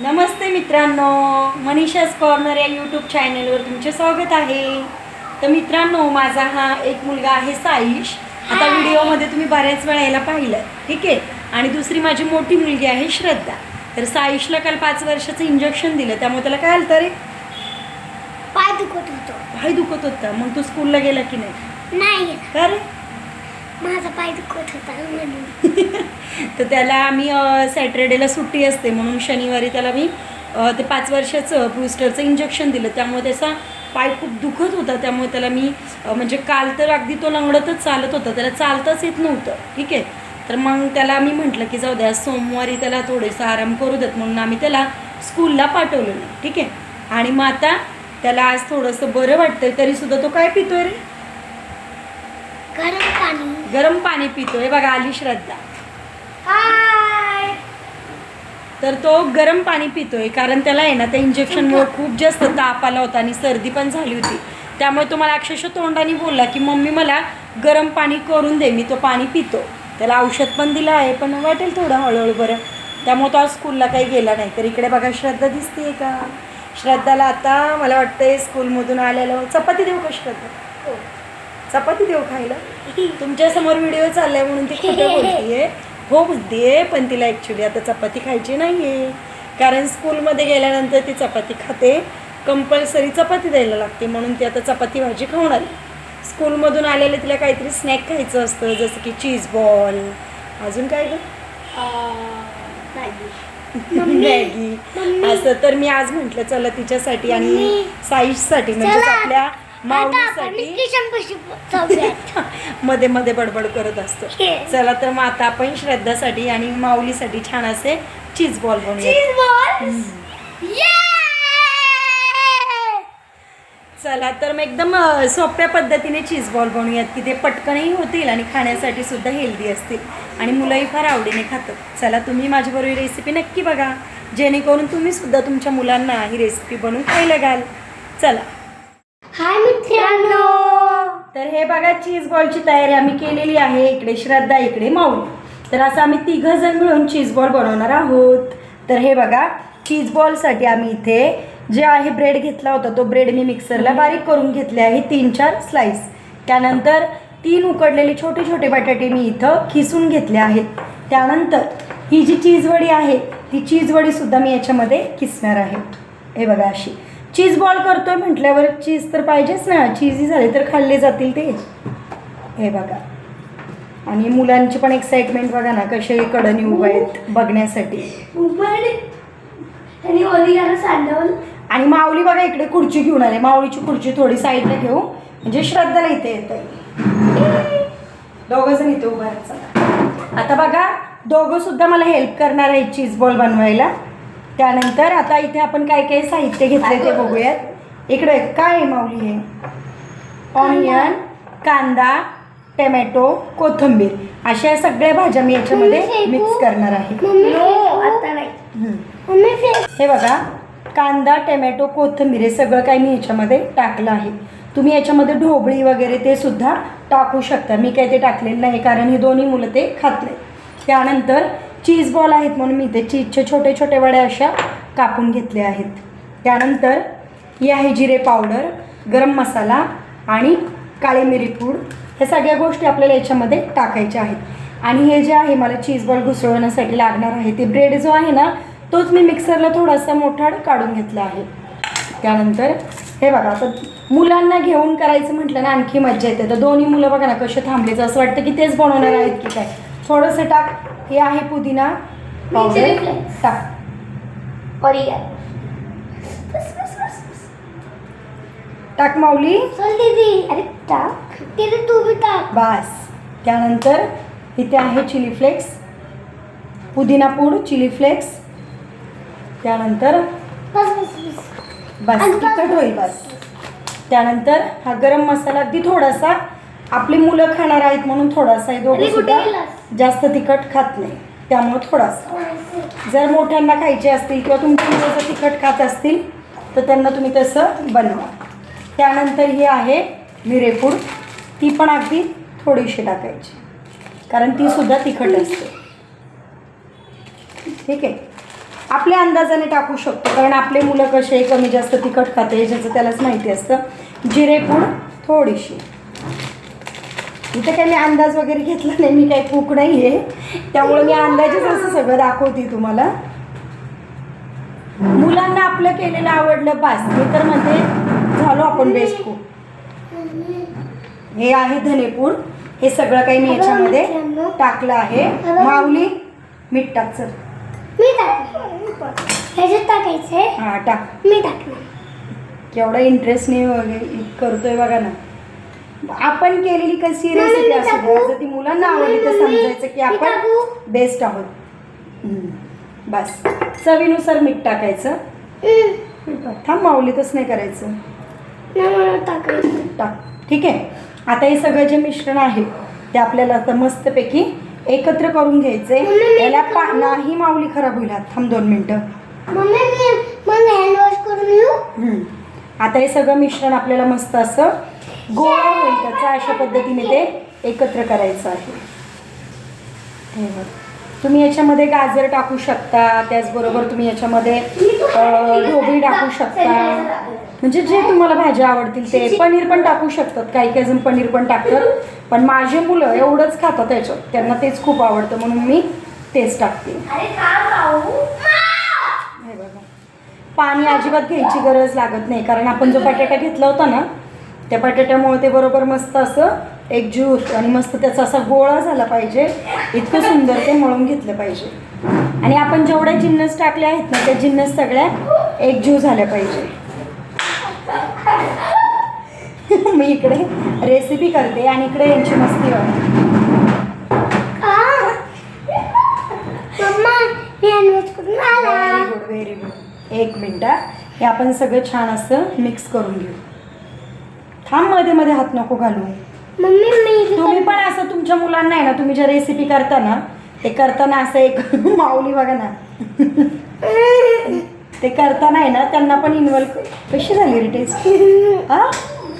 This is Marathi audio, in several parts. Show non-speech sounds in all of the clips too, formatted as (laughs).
नमस्ते मित्रांनो मनीषास कॉर्नर या यूट्यूब चॅनलवर तुमचे स्वागत आहे. तर मित्रांनो माझा हा एक मुलगा आहे साईश. आता व्हिडिओमध्ये तुम्ही बऱ्याच वेळा याला पाहिलं ठीक आहे? आणि दुसरी माझी मोठी मुलगी आहे श्रद्धा. तर साईशला काल पाच वर्षाचं इंजेक्शन दिलं त्यामुळे त्याला काय आलं रे? पाय दुखत होतो. पाय दुखत होता. मग तू स्कूलला गेला की नाही? नाही. का रे? माझा पाय दुखत होता म्हणून. (laughs) तर त्याला आम्ही सॅटर्डेला सुट्टी असते म्हणून शनिवारी त्याला मी ते पाच वर्षाचं बूस्टरचं इंजेक्शन दिलं. त्यामुळे त्याचा पाय खूप दुखत होता. त्यामुळे त्याला मी म्हणजे काल तर अगदी तो लंगडतच चालत होता. त्याला चालताच येत नव्हतं. ठीक आहे? तर मग त्याला मी म्हटलं की जाऊ द्या सोमवारी त्याला थोडेसा आराम करू देत. म्हणून आम्ही त्याला स्कूलला पाठवलं नाही ठीक आहे? आणि मग आता त्याला आज थोडंसं बरं वाटतंय. तरीसुद्धा तो काय पितोय रे? गरम पाणी. गरम पाणी पितोय बघा आली श्रद्धा. हाय. तर तो गरम पाणी पितोय कारण त्याला आहे ना त्या इंजेक्शनमुळे खूप जास्त ताप आला होता आणि सर्दी पण झाली होती. त्यामुळे तो मला अक्षरशः तोंडाने बोलला की मम्मी मला गरम पाणी करून दे मी तो पाणी पितो. त्याला औषध पण दिलं आहे पण वाटेल थोडं हळूहळू बरं. त्यामुळे तो आज स्कूलला काही गेला नाही. तर इकडे बघा श्रद्धा दिसते का? श्रद्धाला आता मला वाटतंय स्कूलमधून आलेलं. चपाती देऊ का श्रद्धा? चपाती देऊ खायला? तुमच्यासमोर व्हिडिओ चाललाय म्हणून ती खोटं (laughs) बोलतीये. हो बोलतीये पण तिला ॲक्च्युली आता चपाती खायची नाहीये. कारण स्कूलमध्ये गेल्यानंतर ती चपाती खाते. कंपल्सरी चपाती द्यायला लागते म्हणून ती आता चपाती भाजी खाऊन आली स्कूलमधून आलेलं तिला काहीतरी स्नॅक खायचं असतं जसं की चीज बॉल अजून काय ग? मॅगी. (laughs) असं तर मी आज म्हटलं चला तिच्यासाठी आणि. साईजसाठी म्हणजे. आपल्या माऊलीसाठी. (laughs) मध्ये मध्ये बडबड करत असतो. चला तर मग आता आपण श्रद्धासाठी आणि माऊलीसाठी छान असे चीज बॉल बनवूया! चला तर मग एकदम सोप्या पद्धतीने चीज बॉल बनवूयात की ते पटकनही होतील आणि खाण्यासाठी सुद्धा हेल्दी असतील. आणि मुलंही फार आवडीने खातात. चला तुम्ही माझ्याबरोबर ही रेसिपी नक्की बघा. जेणेकरून तुम्ही सुद्धा तुमच्या मुलांना ही रेसिपी बनवून खायला घाल. चला. हाय मित्रांनो. तर हे बघा चीज बॉलची तयारी आम्ही केलेली आहे. इकडे श्रद्धा इकडे माऊली तर असं आम्ही तिघं जण मिळून चीज बॉल बनवणार आहोत. तर हे बघा चीज बॉलसाठी आम्ही इथे जे आहे ब्रेड घेतला होता तो ब्रेड मी मिक्सरला बारीक करून घेतले आहे. तीन चार स्लाईस त्यानंतर तीन उकडलेले छोटे छोटे बटाटे मी इथं खिसून घेतले आहेत. त्यानंतर ही जी चीज वडी आहे ती चीज वडीसुद्धा मी याच्यामध्ये किसणार आहे. हे बघा अशी. चीज बॉल करतोय म्हटल्यावर चीज तर पाहिजेच ना. चीजी झाले तर खाल्ले जातील ते. हे बघा. आणि मुलांची पण एक्साइटमेंट बघा ना कसे कडनी उभे आहेत बघण्यासाठी. आणि ओली आणि माऊली बघा इकडे खुर्ची घेऊन आले. माऊलीची खुर्ची थोडी साईडला घेऊ. म्हणजे श्रद्धाला इथे येत दोघं जण इथे उभं आता बघा दोघं सुद्धा मला हेल्प करणार आहे चीज बॉल बनवायला. त्यानंतर आता इथे आपण काय काय साहित्य घेतले ते बघूयात. इकडे काय आहे माऊली हे? ऑनियन कांदा टमॅटो कोथिंबीर. अशा सगळ्या भाज्या मी याच्यामध्ये मिक्स करणार आहे. हे बघा कांदा टमॅटो कोथिंबीर हे सगळं काही मी याच्यामध्ये टाकलं आहे. तुम्ही याच्यामध्ये ढोबळी वगैरे ते सुद्धा टाकू शकता. मी काही ते टाकलेलं नाही कारण हे दोन्ही मुलं ते खात नाही त्यानंतर चीज बॉल आहेत म्हणून मी ते चीजचे छोटे छोटे वड्या अशा कापून घेतल्या आहेत. त्यानंतर ही आहे जिरे पावडर गरम मसाला आणि काळी मिरी पूड ह्या सगळ्या गोष्टी आपल्याला याच्यामध्ये टाकायच्या आहेत. आणि हे जे आहे मला चीज बॉल घुसळवण्यासाठी लागणार आहे ते ब्रेड जो आहे ना तोच मी मिक्सरला थोडासा मोठा काढून घेतला आहे. त्यानंतर हे बघा आता मुलांना घेऊन करायचं म्हटलं ना आणखी मज्जा येते. तर दोन्ही मुलं बघा ना कसे थांबलेच असं वाटतं की तेच बनवणार आहेत की काय? थोडंसं टाक. हे आहे पुदिना. पावडर. टाक. टाक माऊली. अरे टाक. तू भी टाक. बास. त्यानंतर इथे आहे चिली फ्लेक्स. पुदिना पूड चिली फ्लेक्स. त्यानंतर बस बस बस. बस आणि बस- तिखट होईल बस. त्यानंतर हा गरम मसाला अगदी थोडासा आपली मुलं खाणार आहेत म्हणून थोडासा हे दोघं सुद्धा? जास्त तिखट खात नाही. त्यामुळे थोडासा. जर मोठ्यांना खायचे असतील किंवा तुमची मुलं जर तिखट खात असतील तर त्यांना तुम्ही तसं बनवा. त्यानंतर ही आहे मिरेपूड ती पण अगदी थोडीशी टाकायची. कारण ती सुद्धा तिखट असते. ठीक आहे? आपल्या अंदाजाने टाकू शकतो. कारण आपले मुलं कसे कमी जास्त तिखट खाते ज्याचं त्यालाच माहिती असतं. जिरेपूड थोडीशी. इथं काही मी अंदाज वगैरे घेतला नाही मी काही कूक नाही आहे त्यामुळे मी अंदाजेच असं सगळं दाखवते तुम्हाला. मुलांना आपलं केलेलं आवडलं बास. मी तर म्हणते झालो आपण बेस्ट कुक हे आहे धनेपूड हे सगळं काही मी याच्यामध्ये टाकलं आहे. माऊली मीठ टाक चल. मी टाकायचंय हां टाक. मी टाकलं केवढा इंटरेस्टने वगैरे करतोय बघा ना. आपण केलेली कशी रेसिपी मी असू टाकू? द्या जर ती मुलांना आवडली तर समजायचं की आपण? बेस्ट आहोत. बस चवीनुसार मीठ टाकायचं. थांब माऊलीतच नाही करायचं टाक ठीक आहे आता हे सगळं जे मिश्रण आहे ते आपल्याला आता मस्तपैकी एकत्र करून घ्यायचे याला? पा नाही माऊली खराब होईल थांब दोन मिनटं. आता हे सगळं मिश्रण आपल्याला मस्त असं गोळा होईल त्याचा अशा पद्धतीने ते एकत्र करायचं आहे. हे. तुम्ही याच्यामध्ये गाजर टाकू शकता त्याचबरोबर तुम्ही याच्यामध्ये ढोबळी टाकू शकता. म्हणजे जे तुम्हाला भाज्या आवडतील ते. पनीर पण टाकू शकतात. काही काही जण पनीर पण टाकतात. पण माझे मुलं एवढंच खातात त्याच्यात. त्यांना तेच खूप आवडतं. म्हणून मी तेच टाकते. हे बघा. पाणी अजिबात घ्यायची गरज लागत नाही. कारण आपण जो बटाटा घेतला होता ना त्या बटाट्यामुळे ते बरोबर मस्त असं एक ज्यूस आणि मस्त त्याचा असा गोळा झाला पाहिजे. इतकं सुंदर ते मळून घेतलं पाहिजे. आणि आपण जेवढ्या जिन्नस टाकल्या आहेत ना त्या जिन्नस सगळ्या एकजीव झाल्या पाहिजे. (laughs) मी इकडे रेसिपी करते आणि इकडे यांची मस्ती गुड व्हेरी गुड एक मिनटं. हे आपण सगळं छान असं मिक्स करून घेऊ. थांबमध्ये मध्ये हात नको घालू. मम्मी मी तुम्ही पण असं तुमच्या मुलांना आहे ना तुम्ही ज्या रेसिपी करता ना ते करताना असं एक (laughs) माऊली बघा ना. (laughs) ते करताना आहे ना त्यांना पण इन्व्हॉल्व कशी झाली रे टेस्ट हा?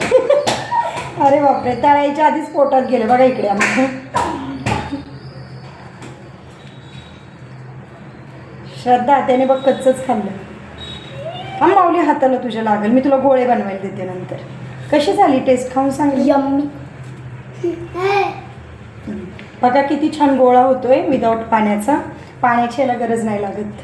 (laughs) अरे बापरे तळायच्या आधीच पोटात गेले बघा इकडे आम्ही. श्रद्धा त्याने बघ कच्चच खाल्लं. हा माऊली हाताला तुझ्या लागेल मी तुला गोळे बनवायला देते नंतर. कशी झाली टेस्ट? खाऊन सांग यम्मी. बघा किती छान गोळा होतोय विदाऊट पाण्याचा. पाण्याची याला गरज नाही लागत.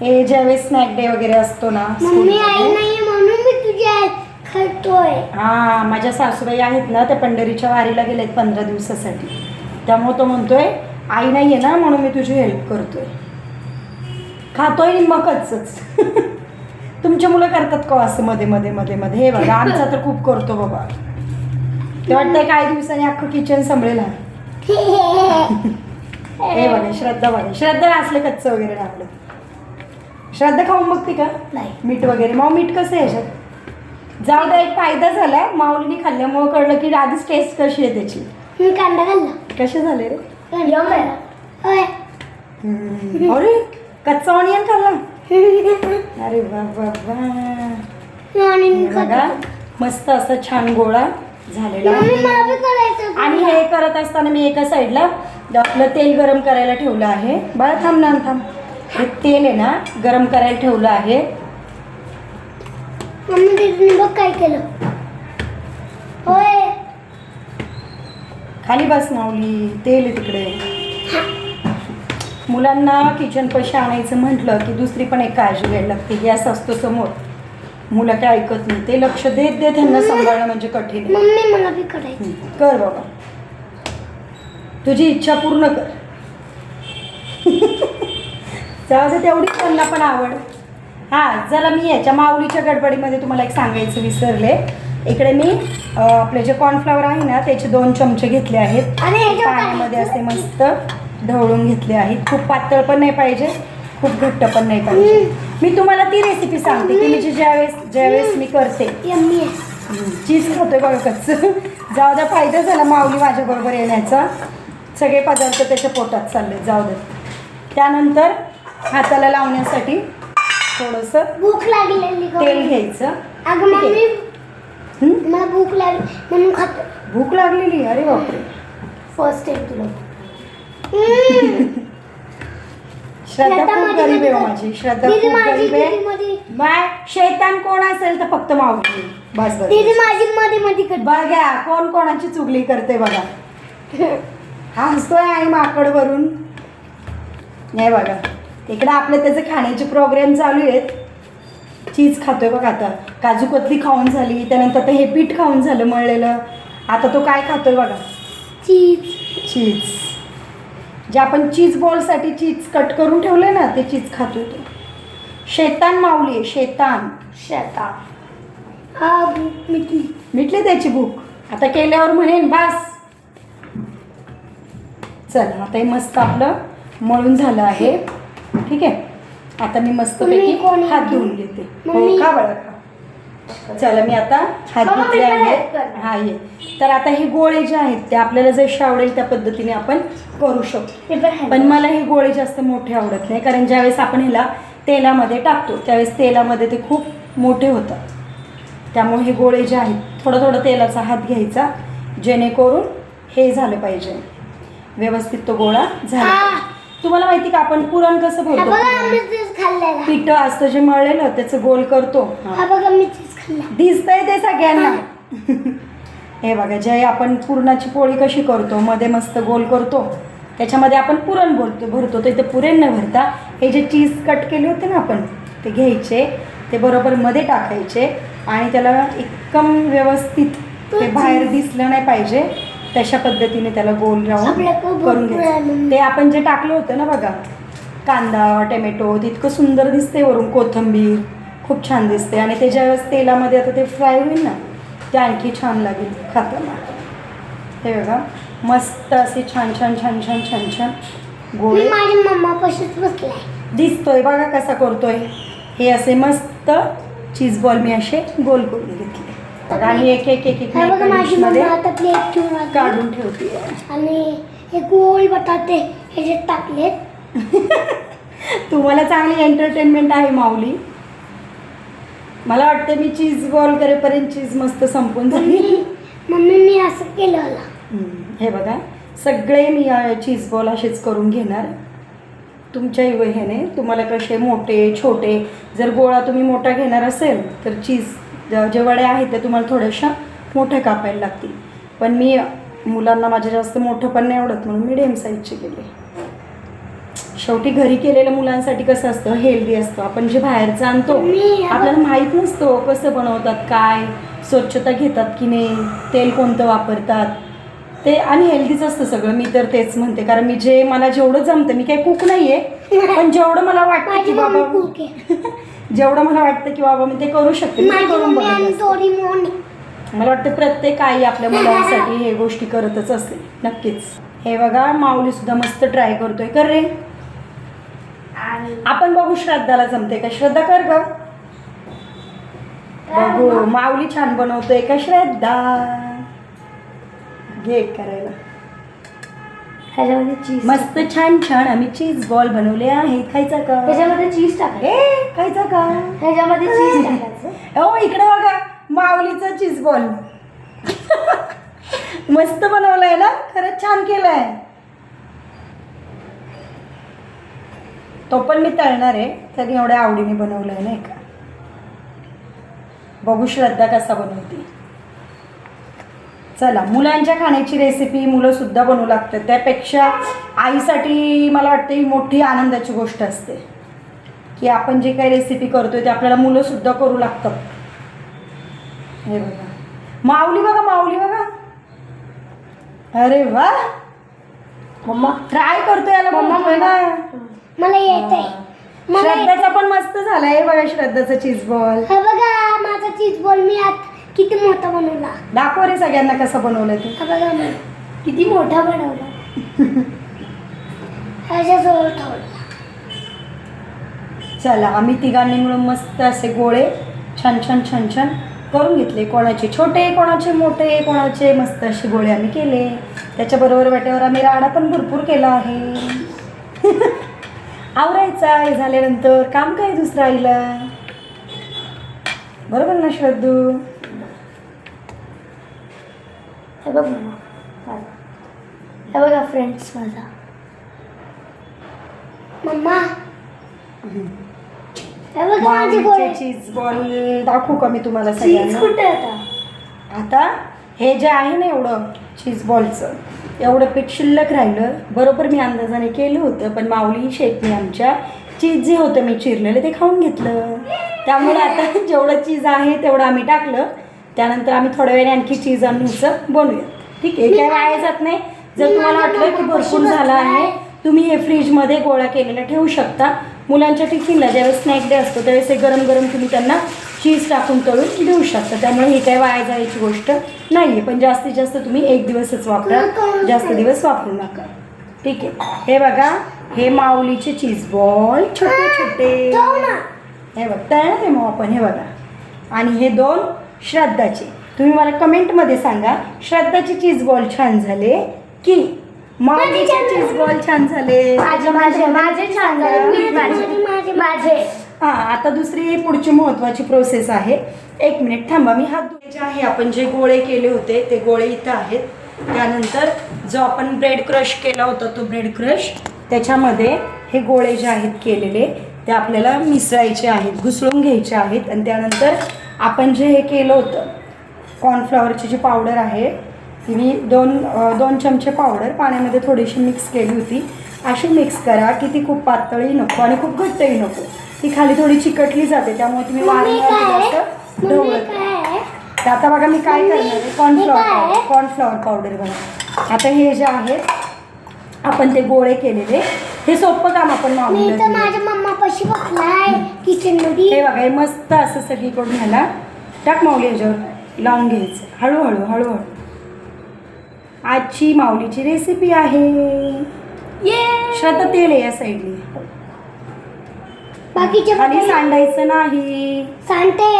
हे ज्यावेळेस स्नॅक डे वगैरे असतो ना मम्मी आई स्कूलमध्ये नाही म्हणून मी तुझी आई खातोय. हा माझ्या सासूबाई आहेत ना त्या पंढरीच्या वारीला गेलेत पंधरा दिवसासाठी. त्यामुळे तो म्हणतोय आई नाही आहे ना म्हणून मी तुझी हेल्प करतोय. खातोय मकच (laughs) तुमचे मुलं करतात का असं मध्ये मध्ये मध्ये मध्ये? हे बघा आमचा तर खूप करतो बाबा. ते वाटतंय काही दिवसांनी अख्खं किचन संभळेल हा. हे बघा श्रद्धा बघा. श्रद्धा असलं कच्चं वगैरे टाकलं. श्रद्धा खाऊन बघते का? नाही. मीठ वगैरे. मग मीठ कसं आहे याच्यात? जाऊ द्या एक फायदा झाला. माऊलीने खाल्ल्यामुळं कळलं की आधीच टेस्ट कशी आहे त्याची. मी कांदा खाल्ला. कसे झाले रे. अरे कच्चा ऑनियन खाल्ला. अरे खातो मस्त असं छान गोळा झालेला. आणि हे करत असताना मी एका साईडला आपलं तेल गरम करायला ठेवलं आहे. बाळा थांब ना थांब. हे तेल आहे ना गरम करायला ठेवलं आहे. बघ काय केलं. होय. खाली बस माऊली तेल आहे तिकडे. मुलांना किचन पैसे आणायचं म्हटलं की दुसरी पण एक काळजी घ्यायला लागते. गॅस असतो समोर. मुलं काय ऐकत नाही. ते लक्ष देत देत त्यांना सांभाळणं म्हणजे कठीण आहे. मम्मी मला बी करायचं. हं, कर बाबा. तुझी इच्छा पूर्ण कर. (laughs) जाऊ दे तेवढीच त्यांना पण आवड. हां जरा मी याच्या माऊलीच्या गडबडीमध्ये तुम्हाला एक सांगायचं विसरले. इकडे मी अं, आपले जे कॉर्नफ्लॉवर आहे ना त्याचे दोन चमचे घेतले आहेत. आणि पाण्यामध्ये? असे मस्त. ढवळून घेतले आहेत. खूप पातळ पण नाही पाहिजे खूप घट्ट पण नाही पाहिजे. मी तुम्हाला ती रेसिपी सांगते. की मी जी ज्यावेळेस ज्यावेळेस मी करते. चीज खातोय बघा कच्चं. जाऊ द्या फायदा झाला माऊली माझ्याबरोबर येण्याचा. सगळे पदार्थ त्याच्या पोटात चालले जाऊ दे त्यानंतर हाताला लावण्यासाठी थोडंसं भूक लागलेली. तेल घ्यायचं. हं? भूक लागली म्हणून खातो भूक लागलेली? अरे बापरे. फर्स्ट टाइम तुला. श्रद्धा श्रद्धा खूप मध्ये गरीब आहे मध्ये माझी. श्रद्धा दीदी खूप माझी गरीब आहे. दीदी मध्ये बाय शैतान कोण असेल तर फक्त माऊली. बस. माझी मध्ये मध्ये बघा कोण कोणाची चुगली करते बघा. हा हसतोय आणि माकड वरून नाही बघा. इकडे आपले त्याचे खाण्याचे प्रोग्राम चालू आहेत. चीज खातोय बघा आता. काजू कतली खाऊन झाली त्यानंतर ते हे पीठ खाऊन झालं मळलेलं. आता तो काय खातोय बघा. चीज. चीज. जे आपण चीज बॉलसाठी चीज कट करून ठेवले ना ते चीज खातोय तो शेतान माऊली आहे शेतान. शेता हा भूक मिटली. मिटली त्याची भूक. आता केल्यावर म्हणेन बास. चल आता हे मस्त आपलं मळून झालं आहे. ठीक आहे? आता मी कोणी हात? धुवून घेते. हो. का चला मी आता हात धुतले आहे. हा ये. तर आता हे गोळे जे आहेत ते आपल्याला जसे आवडेल त्या पद्धतीने आपण करू शकतो. पण मला हे गोळे जास्त मोठे आवडत नाही कारण ज्यावेळेस आपण ह्याला तेलामध्ये टाकतो त्यावेळेस तेलामध्ये ते खूप मोठे होतात. त्यामुळे हे गोळे जे आहेत थोडं थोडं तेलाचा हात घ्यायचा जेणेकरून हे झालं पाहिजे. व्यवस्थित तो गोळा झाला. तुम्हाला माहिती का आपण पुरण कसं खाल्लेला. पीठ असतं जे मळलेलं त्याचं गोल करतो. हा. दिसतंय ते सगळ्यांना. (laughs) हे बघा जे आपण पुरणाची पोळी कशी करतो मध्ये मस्त गोल करतो त्याच्यामध्ये आपण पुरण बोलतो भरतो. तर इथे पुरण न भरता हे जे चीज कट केले होते ना आपण ते घ्यायचे. ते बरोबर मध्ये टाकायचे आणि त्याला एकदम व्यवस्थित ते बाहेर दिसलं नाही पाहिजे. तशा पद्धतीने त्याला गोल राहून करून घ्यायचं. ते आपण जे टाकलं होतं ना बघा कांदा टोमॅटो ते इतकं सुंदर दिसते वरून. कोथिंबीर खूप छान दिसते आणि ते ज्यावेळेस तेलामध्ये आता ते फ्राय होईल ना ते आणखी छान लागेल खाताना. हे बघा. मस्त असे छान छान छान छान छान छान मी गोळे माझ्या मम्मा पाशीच बसलाय दिसतोय बघा कसा करतोय. हे असे मस्त चीज बॉल मी असे गोल करून घेतले. आणि एक एक एक एक हा बघा माझी मम्मा आता प्लेट घेऊन आली. काढून ठेवते. आणि हे गोल बटाटे ह्याच्यात टाकलेत. (laughs) तुम्हाला चांगली एंटरटेनमेंट आहे माऊली. मला वाटतं मी चीज बॉल करेपर्यंत चीज मस्त संपून झाली मम्मी मम्मी मी असं केलं. हम्म, हे बघा सगळे मी चीज बॉल असेच करून घेणार. तुमच्याही वह्याने तुम्हाला कसे मोठे छोटे जर गोळा तुम्ही मोठा घेणार असेल तर चीज ज- वड्या आहेत त्या तुम्हाला थोड्याशा मोठ्या कापायला लागतील. पण मी मुलांना माझ्या जास्त मोठं पण नाही आवडत म्हणून मिडियम साईजचे केले. शेवटी घरी केलेलं मुलांसाठी कसं असतं? हेल्दी असतं. आपण जे बाहेरचं आणतो आपल्याला माहीत नसतो कसं बनवतात काय स्वच्छता घेतात की नाही तेल कोणतं वापरतात ते आणि हेल्दीच असतं सगळं. मी तर तेच म्हणते. कारण मी जे मला जेवढं जमतं मी काही कुक नाही आहे पण जेवढं मला वाटतं माझी की मम्मी बाबा cook (laughs) जेवढं मला वाटतं की बाबा मी ते करू शकते मी ते माझी करून मम्मी आणि बघत असते. थोडी मोनी मला वाटतं प्रत्येक आई आपल्या (laughs) मुलांसाठी हे गोष्टी करतच असते. नक्कीच. हे बघा माऊली सुद्धा मस्त ट्राय करतोय. कर रे. आपण बघू श्रद्धाला जमते का? श्रद्धा कर ग. बघू. माऊली छान बनवतोय का श्रद्धा? घे करायला. ह्याच्यामध्ये चीज मस्त छान छान. आम्ही चीज बॉल बनवले आहेत खायचा का? ह्याच्यामध्ये चीज टाकायचं. ए खायचा का? ह्याच्यामध्ये चीज टाकायचं. हो इकडे बघा. माऊलीचा चीज बॉल मस्त बनवलाय ना? खरंच छान केलाय. तो पण मी तळणार आहे. त्याने एवढ्या आवडीने बनवलाय नाही का? बघू श्रद्धा कसा बनवते. चला मुलांच्या खाण्याची रेसिपी मुलं सुद्धा बनवू लागतात. त्यापेक्षा आईसाठी मला वाटते ही मोठी आनंदाची गोष्ट असते. की आपण जे काही रेसिपी करतोय ते आपल्याला मुलं सुद्धा करू लागतात. हे बघा. माऊली बघा माऊली बघा. अरे वा! मम्मा. ट्राय करतोय याला मम्मा, मला येत आहे मला येत श्रद्धाचा पण मस्त झालाय बघा श्रद्धाचा चीज बॉल बघा माझा चीज बॉल मी आत किती मोठा बनवला? दाखव रे सगळ्यांना कसं बनवलंय तू. हा बघा मी किती मोठा बनवला. ह्याच्याजवळ ठेवला. चला आम्ही तिघांनी मिळून मस्त असे गोळे छान छान छान छान करून घेतले. कोणाचे छोटे कोणाचे मोठे कोणाचे मस्त असे गोळे आम्ही केले. त्याच्याबरोबर वाट्यावर आम्ही राडा पण भरपूर केला आहे. (laughs) आवरायचा हे झाल्यानंतर. काम काय दुसरं आईला? बरोबर ना श्रद्धू हे बघ मम्मा हे बघा फ्रेंड्स माझा. मम्मा. हे बघा माझे गोळे चीज बॉल दाखवू का मी तुम्हाला चीज सगळ्यांना? कुठे आता? आता हे जे आहे ना एवढं चीज बॉलचं एवढं पीठ शिल्लक राहिलं. बरोबर मी अंदाजाने केलं होतं पण माऊली शेटने आमच्या चीज जे होतं मी चिरलेलं ते खाऊन घेतलं. त्यामुळे आता (laughs) जेवढं चीज आहे तेवढं आम्ही टाकलं. त्यानंतर आम्ही थोड्या वेळाने आणखी चीज आणून ह्याचं बनवूया. ठीक आहे? काय वाया जात नाही. जर तुम्हाला वाटलं की भरपूर झालं आहे तुम्ही हे फ्रीजमध्ये गोळा केलेला ठेवू शकता. मुलांच्या टिफिनला ज्यावेळेस स्नॅक डे असतो त्यावेळेस हे गरम गरम तुम्ही त्यांना चीज टाकून तळून देऊ शकता. त्यामुळे ही काही वाया जायची गोष्ट नाही आहे पण जास्तीत जास्त तुम्ही एक दिवसच वापरा. जास्त दिवस वापरू नका. ठीक आहे? हे बघा हे माऊलीचे चीज बॉल छोटे छोटे हे बघ तळणार आहे मग आपण. हे बघा. आणि हे दोन श्रद्धाचे. तुम्ही मला कमेंटमध्ये सांगा श्रद्धाचे चीज बॉल छान झाले की माऊलीचे चीज बॉल छान झाले? माझे माझे माझे छान झाले. मी माझे माझे माझे. हां आता दुसरी पुढची महत्त्वाची प्रोसेस आहे. एक मिनिट थांबा मी हात धुवायचे आहे. आपण जे गोळे केले होते ते गोळे इथं आहेत. त्यानंतर जो आपण ब्रेड क्रश केला होता तो ब्रेड क्रश त्याच्यामध्ये हे गोळे जे आहेत केलेले ते आपल्याला मिसळायचे आहेत घुसळून घ्यायचे आहेत. आणि त्यानंतर आपण जे हे केलं होतं कॉर्नफ्लॉवरची जी पावडर आहे ती मी दोन दोन चमचे पावडर पाण्यामध्ये थोडीशी मिक्स केली होती. अशी मिक्स करा की ती खूप पातळी नको आणि खूप घट्टही नको. ती खाली थोडी चिकटली जाते त्यामुळे तुम्ही वारंवार ढवळत आता बघा मी काय करणार आहे? कॉर्नफ्लॉवर? पावडर कॉर्नफ्लॉवर पावडर बघा. आता हे जे आहेत आपण ते गोळे केलेले हे सोपं काम आपण मी हे बघा हे मस्त असं सगळीकडून ह्याला टाक माऊली ह्याच्यावर. लावून घ्यायचं. हळूहळू हळूहळू. आजची माऊलीची रेसिपी आहे. ये श्रद्धा तेल आहे या साईडने. बाकीचे खाली सांडायचं नाही. सांडते.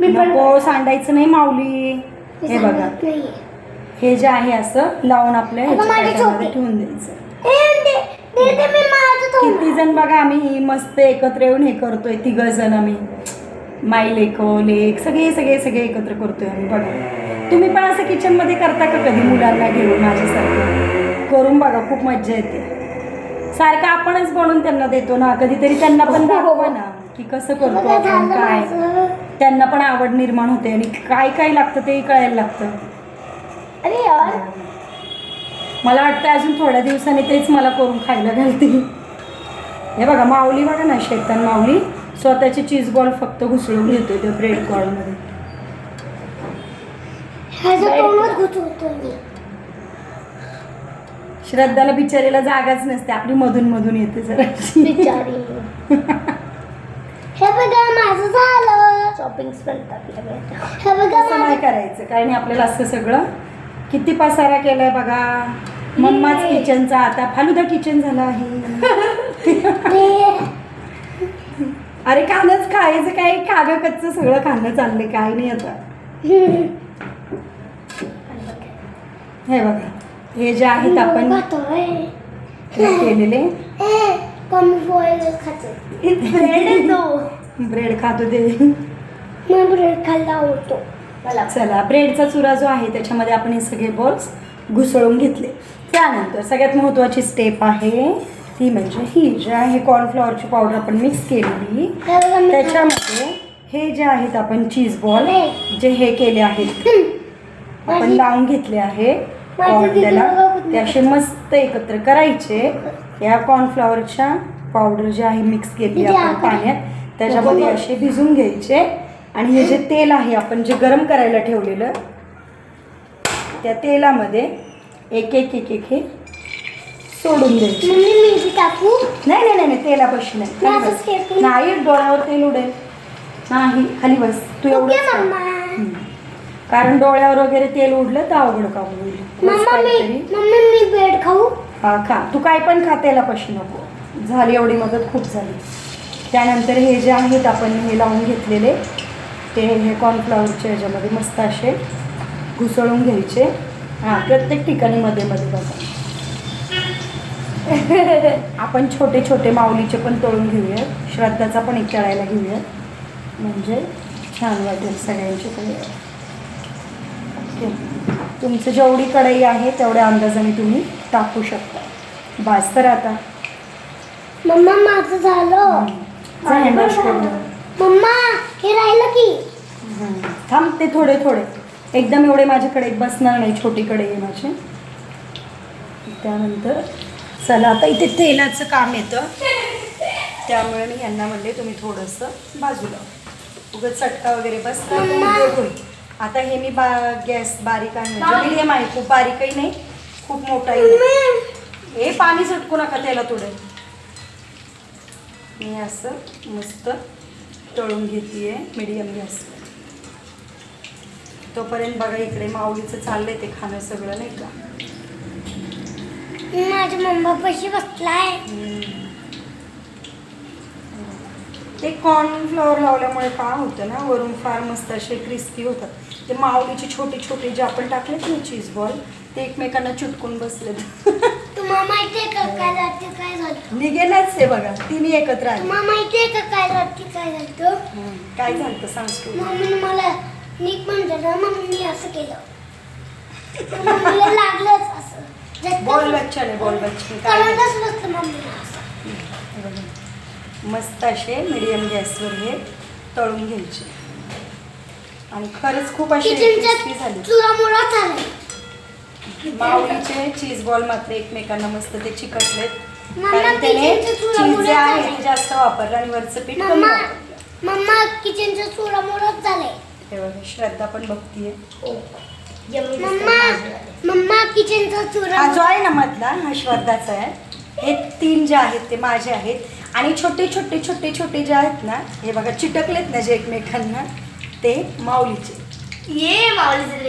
मी नको सांडायचं नाही माऊली. हे बघा. हे जे आहे असं लावून आपल्या ह्याच्या. ठेवून द्यायचं. किती जण बघा आम्ही मस्त एकत्र येऊन हे करतोय तिघ जण आम्ही. माई लेको लेक सगळे सगळे सगळे एकत्र करतोय आम्ही बघा. तुम्ही पण असं किचनमध्ये करता का कधी मुलांना घेऊन माझ्यासारखं? करून बघा खूप मज्जा येते. सारखं आपणच बनवून त्यांना देतो ना कधीतरी त्यांना पण दाखवा ना की कसं करतो आपण काय. त्यांना पण आवड निर्माण होते आणि काय काय लागतं तेही कळायला लागतं. अरे यार मला वाटतं अजून थोड्या दिवसांनी तेच मला करून खायला घालतील. हे बघा माऊली बघा ना शेतान माऊली. स्वतःचे चीज बॉल फक्त घुसळून घेतोय त्या ब्रेड मी. श्रद्धाला बिचारीला जागाच नसते आपली मधून मधून येते जरा. बिचारी. हे बघा माझं झालं. शॉपिंग हे नाही करायचं काही नाही आपल्याला असं सगळं किती पसारा केलाय बघा. मम्माच किचनचा आता फालुदा किचन झाला आहे. अरे खाणंच खायचं काय? खागं कच्चं सगळं खाणं चाललंय काय नाही आता. हे बघा हे जे आहेत आपण केलेले. ब्रेड खातो ते. मी ब्रेड आवडतो. मला. चला ब्रेडचा चुरा जो आहे त्याच्यामध्ये आपण हे सगळे बॉल्स घुसळून घेतले. त्यानंतर सगळ्यात महत्त्वाची स्टेप आहे ती म्हणजे ही जी आहे कॉर्नफ्लॉवरची पावडर आपण मिक्स केलेली त्याच्यामध्ये हे जे आहेत आपण चीज बॉल. जे हे केले आहेत आपण लावून घेतले आहे त्याला. ते असे मस्त एकत्र करायचे या कॉर्नफ्लॉवरच्या पावडर जे आहे मिक्स केली आपण. पाण्यात त्याच्यामध्ये. असे भिजून घ्यायचे आणि हे जे तेल आहे आपण जे गरम करायला ठेवलेलं त्या तेलामध्ये एक एक एक एक हे सोडून द्यायचे मम्मी मी बी टाकू? नाही नाही नाही नाही तेलापाशी नाही खाली बस. नाही डोळ्यावर तेल उडेल. नाही खाली बस. तू ओके एवढं. मम्मा. कारण डोळ्यावर वगैरे तेल उडलं तर अवघड काम होईल. बस मम्मा मी काहीतरी. मम्मी मी ब्रेड खाऊ? हा खा. तू काय पण खा तेलापाशी नको. झाली एवढी मदत खूप झाली. त्यानंतर हे जे आहेत आपण हे लावून घेतलेले ते हे कॉर्नफ्लॉवरच्या ह्याच्यामध्ये मस्त असे घुसळून घ्यायचे. हां प्रत्येक ठिकाणी मध्ये मध्ये बघा (laughs) आपण छोटे छोटे माऊलीचे पण तळून घेऊयात. श्रद्धाचा पण एक तळायला घेऊयात. म्हणजे छान वाटेल सगळ्यांची ओके. तुमचं जेवढी कढई आहे तेवढ्या अंदाजाने तुम्ही टाकू शकता. बास तर आता. मम्मा माझं झालं. मम्मा हे राहिलं की. हम्म. थांब ते थोडे थोडे. एकदम एवढे माझ्याकडे बसणार नाही छोटीकडे आहे माझे. त्यानंतर चला आता इथे तेलाचं काम येतं. त्यामुळे मी यांना म्हणले तुम्ही थोडंसं बाजूला. उगत चटका वगैरे बसता होईल आता हे मी बा गॅस बारीक आहे म्हणजे मीडियम आहे खूप बारीकही नाही खूप मोठाही हे पाणी सुटकू नका त्याला थोडं. मी असं मस्त तळून घेते मीडियम गॅसवर. तोपर्यंत बघा इकडे माऊलीचं चाललंय ते खाणं सगळं नाही का? माझ्या मम्मा पशी बसलाय ते कॉर्नफ्लॉवर लावल्यामुळे काय होतं ना वरून फार मस्त असे क्रिस्पी होतात. ते माऊलीचे छोटे छोटे जे आपण टाकलेत ना चीज बॉल ते एकमेकांना चिटकून बसलेत. (laughs) तुम्हाला माहितीये का काय रात्री काय झालं? ते बघा तिन्ही एकत्र आले. तुम्हाला माहितीये का काय रात्री काय झालं. काय झालं सांगतो मम्मीने मला नीट म्हणलं ना मग मी असं केलं. मम्मीला लागलंच असं. झटकन- बॉल बच्चन आहे बॉल बच्चन काय? नाही. करंटच बसलं मम्मीला असं. हे बघा. मस्त असे मीडियम गॅसवर हे तळून घ्यायचे. आणि खरंच खूप असे क्रिस्पी झाले. चुरामुळा झालं. माऊलीचे चीज बॉल मात्र एकमेकांना मस्त ते चिकटलेत. मम्मा, कारण त्याने चुरा चीज जे आहे. ते जास्त वापरलं आणि वरचं पीठ कमी मम्मा वापरलं. मम्मा किचनच्या चुरामुळाच झालंय हे बघा श्रद्धा पण बघतीये मम्मा मम्मा किचनचा चुरा. हा जो आहे ना मधला हा श्रद्धाचा आहे. हे तीन जे आहेत ते माझे आहेत. आणि छोटे छोटे छोटे छोटे जे आहेत ना हे बघा चिटकलेत ना जे एकमेकांना ते माऊलीचे. ये माऊलीचं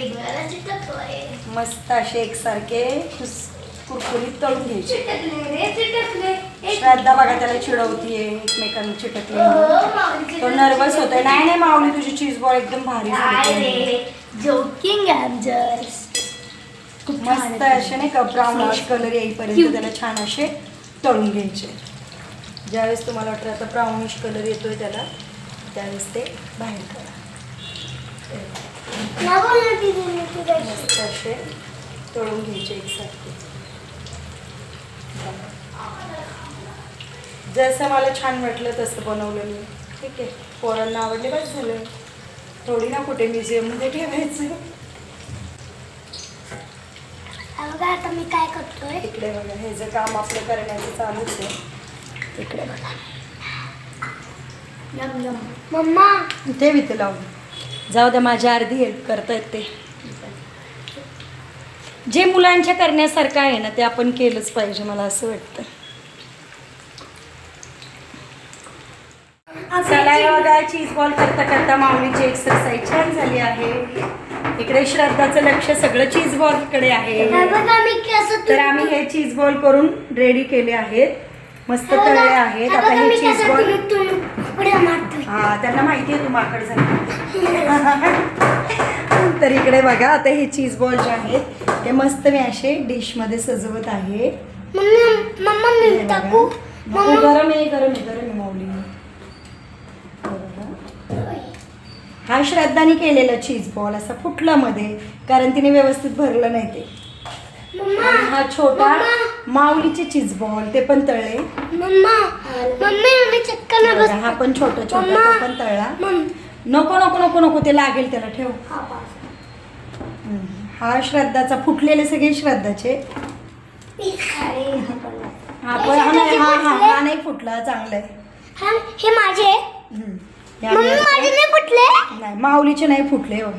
मस्त असे एकसारखे खुस- कुरकुरीत तळून घ्यायचे. श्रद्धा बघा त्याला चिडवतीये एकमेकांना चिटकले. हो. तो नर्वस होतोय. नाही नाही माऊली तुझी चीज बॉल एकदम भारी जोकिंग मस्त असे नाही का ब्राउनिश कलर येईपर्यंत त्याला छान असे तळून घ्यायचे. ज्यावेळेस तुम्हाला वाटतं आता ब्राउनिश कलर येतोय त्याला त्यावेळेस ते बाहेर करा असे तळून घ्यायचे एकसारखे. जसं मला छान वाटलं तसं बनवलं मी. ठीक आहे. पोरांना आवडले बस झालं. थोडी ना कुठे म्युझियममध्ये ठेवायचं. बघा आता मी काय करतोय? इकडे बघा हे जे काम आपलं करण्याचं चालूच आहे. इकडे बघा. मम्मा! इथे इथे लावून. जाऊ द्या माझ्या अर्धी हेल्प करतायत ते. जे मुलांच्या करण्यासारखं आहे ना ते आपण केलंच पाहिजे मला असं वाटतं चला हे बघा चीज बॉल करता करता माऊलीची एक्सरसाइज छान झाली आहे. इकडे श्रद्धाचं लक्ष सगळं चीज बॉलकडे आहे. हे बघा मी कसं तर आम्ही हे चीज बॉल करून रेडी केले आहेत. मस्त तळे आहेत. आता हे चीज बॉल हा त्यांना माहिती आहे तू माकड झाली. (laughs) तर इकडे बघा आता हे चीज बॉल जे आहेत ते मस्त मी असे डिशमध्ये सजवत आहे. गरम आहे गरम आहे गरम आहे माऊली हे बघा. हा श्रद्धाने केलेला चीज बॉल असा फुटला मध्ये कारण तिने व्यवस्थित भरलं नाही ते. आणि हा छोटा. माऊलीचे चीज बॉल ते पण तळले. हे बघा, हा पण छोटा छोटा. तो पण तळला. नको नको नको नको ते लागेल त्याला ठेव. हा श्रद्धाचा फुटलेले सगळे श्रद्धाचे. हा पण हा नाही हा हा हा नाही फुटला चांगला आहे. हा हे माझे. हम्म. नाही फुटले? नाही माऊलीचे नाही फुटले हो.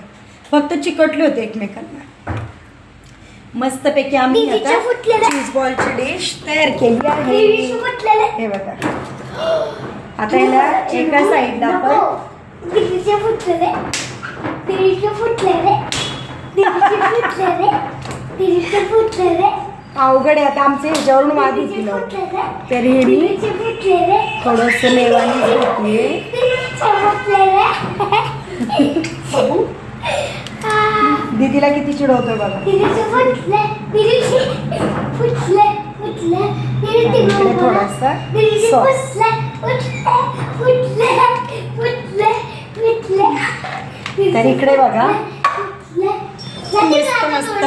फक्त चिकटले होते एकमेकांना. मस्तपैकी आम्ही आता. चीज बॉलची डिश तयार केली आहे. हे बघा. आता याला एका साईडला आपण फुटलेले. फुटलेले. अवघड आहे आता आमचे ह्याच्यावरून वाद फुटलेले तर हे. मी थोडंसं फुटलेले आ, दीदीला किती चिडवतोय बघा. थोडासा दीदीचे sauce. फुटले फुटले फुटले फुटले फुटले. तर इकडे बघा. मस्त मस्त.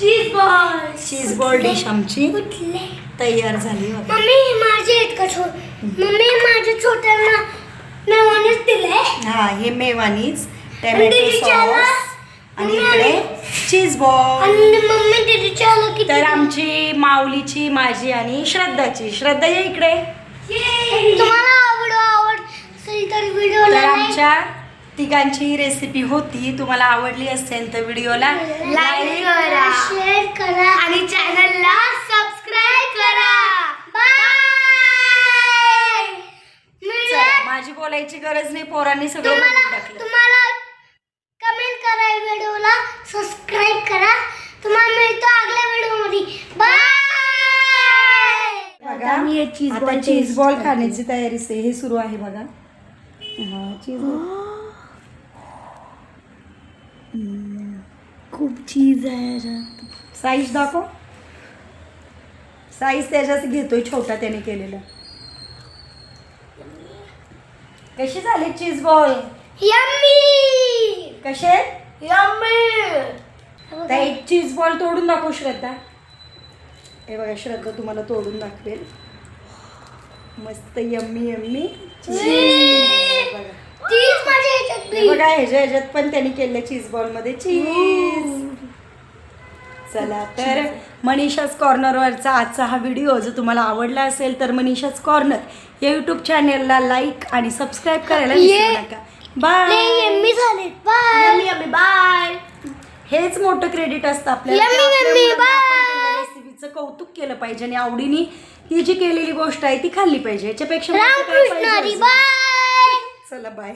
Cheese ball cheese ball dish आमची फुटले. तयार झाली बघा. मम्मी माझे आहेत का छोट मम्मी माझ्या छोट्यांना मेवानेच दिलंय. हा हे मेवानीच. टॅमॅटो. सॉस. आणि इकडे चीज बॉल. आणि मम्मी दीदीच्या आलं किती? तर आमची माऊलीची माझी आणि श्रद्धाची. श्रद्धा ये इकडे. तुम्हाला आवड आवड असेल तर व्हिडिओला तर आमच्या तिघांची रेसिपी होती. तुम्हाला आवडली असेल तर व्हिडिओला लाईक करा शेअर करा. आणि चॅनलला सबस्क्राईब करा बाय चला माझी बोलायची गरज नाही पोरांनी सगळं बोलून तुम्हाला टाकलं. तुम्हाला कमेंट करा व्हिडिओला सबस्क्राईब करा. तुम्हाला मिळतो आगल्या व्हिडिओमध्ये बाय बघा आता चीज बॉल खाण्याची तयारी से हे सुरू आहे बघा. हा चीज खूप चीज आहे साईज दाखव. साईज त्याच्याच घेतोय छोटा त्याने केलेला. कशी झाली चीज बॉल? यम्मी! कसे? यम्मी! एक चीज बॉल तोडून दाखव श्रद्धा. हे बघा श्रद्धा तुम्हाला तोडून दाखवेल. मस्त यम्मी यम्मी. बघा. ह्याच्या ह्याच्यात पण त्यांनी केलं चीज बॉलमध्ये चीज! चला तर मनीषाच कॉर्नरवरचा आजचा हा व्हिडिओ जर तुम्हाला आवडला असेल तर मनीषाच कॉर्नर या युट्यूब चॅनेलला लाईक आणि सबस्क्राईब करायला विसरू नका. बाय बाय बाय हेच मोठं क्रेडिट असतं आपल्याला रेसिपीचं कौतुक केलं पाहिजे आणि आवडीने ती जी केलेली गोष्ट आहे ती खाल्ली पाहिजे. याच्यापेक्षा मोठं काय पाहिजे चला बाय